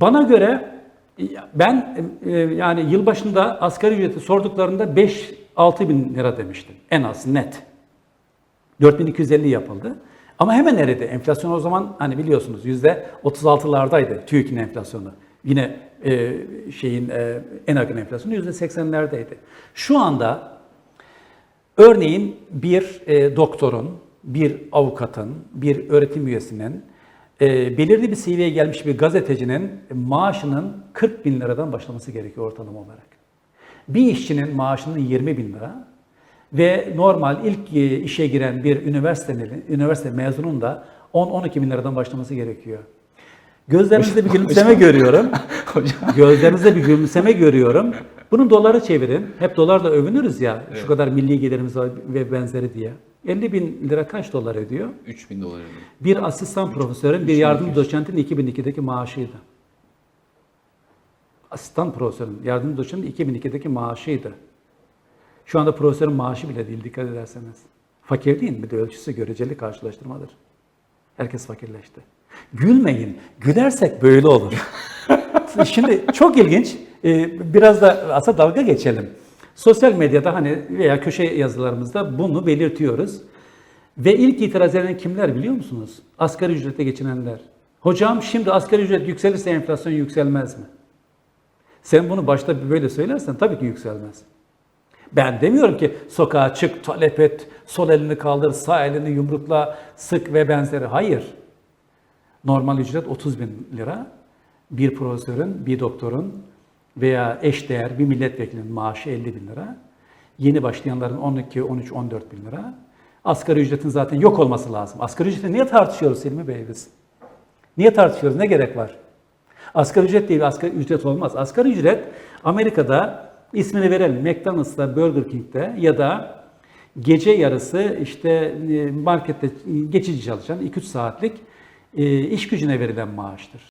Bana göre ben e, yani yılbaşında asgari ücreti sorduklarında 5-6 bin lira demiştim. En az net. 4250 yapıldı. Ama hemen eridi. Enflasyon o zaman hani biliyorsunuz yüzde 36'lardaydı TÜİK'in enflasyonu. Yine e, şeyin e, en akın enflasyonu yüzde 80'lerdeydi. Şu anda örneğin bir e, doktorun, bir avukatın, bir öğretim üyesinin, e, belirli bir seviyeye gelmiş bir gazetecinin maaşının 40 bin liradan başlaması gerekiyor ortalama olarak. Bir işçinin maaşının 20 bin lira ve normal ilk e, işe giren bir üniversitenin, üniversite mezunun da 10-12 bin liradan başlaması gerekiyor. Gözlerinizde bir gülümseme görüyorum. Hocam. Gözlerinizde bir gülümseme görüyorum. Bunu dolara çevirin. Hep dolarla övünürüz ya. Şu kadar milli gelirimiz var ve benzeri diye. 50 bin lira kaç dolar ediyor? 3000 dolar ediyor. Bir asistan profesörün, bir yardım doçentin 2002'deki maaşıydı. Asistan profesörün, yardım doçentin 2002'deki maaşıydı. Şu anda profesörün maaşı bile değil dikkat ederseniz. Fakir değil bir de ölçüsü göreceli karşılaştırmadır. Herkes fakirleşti. Gülmeyin. Gülersek böyle olur. Şimdi çok ilginç. Ee, Biraz da aslında dalga geçelim. Sosyal medyada hani veya köşe yazılarımızda bunu belirtiyoruz. Ve ilk itiraz eden kimler biliyor musunuz? Asgari ücrete geçinenler. Hocam şimdi asgari ücret yükselirse enflasyon yükselmez mi? Sen bunu başta böyle söylersen tabii ki yükselmez. Ben demiyorum ki sokağa çık, talep et, sol elini kaldır, sağ elini yumrukla, sık ve benzeri. Hayır. Normal ücret 30 bin lira. Bir profesörün, bir doktorun veya eşdeğer bir milletvekilinin maaşı 50 bin lira. Yeni başlayanların 12, 13, 14 bin lira. Asgari ücretin zaten yok olması lazım. Asgari ücreti niye tartışıyoruz Selmi Bey biz? Niye tartışıyoruz? Ne gerek var? Asgari ücret değil, asgari ücret olmaz. Asgari ücret Amerika'da ismini verelim McDonald's'ta, Burger King'de ya da gece yarısı işte e, markette geçici çalışan 2-3 saatlik e, iş gücüne verilen maaştır.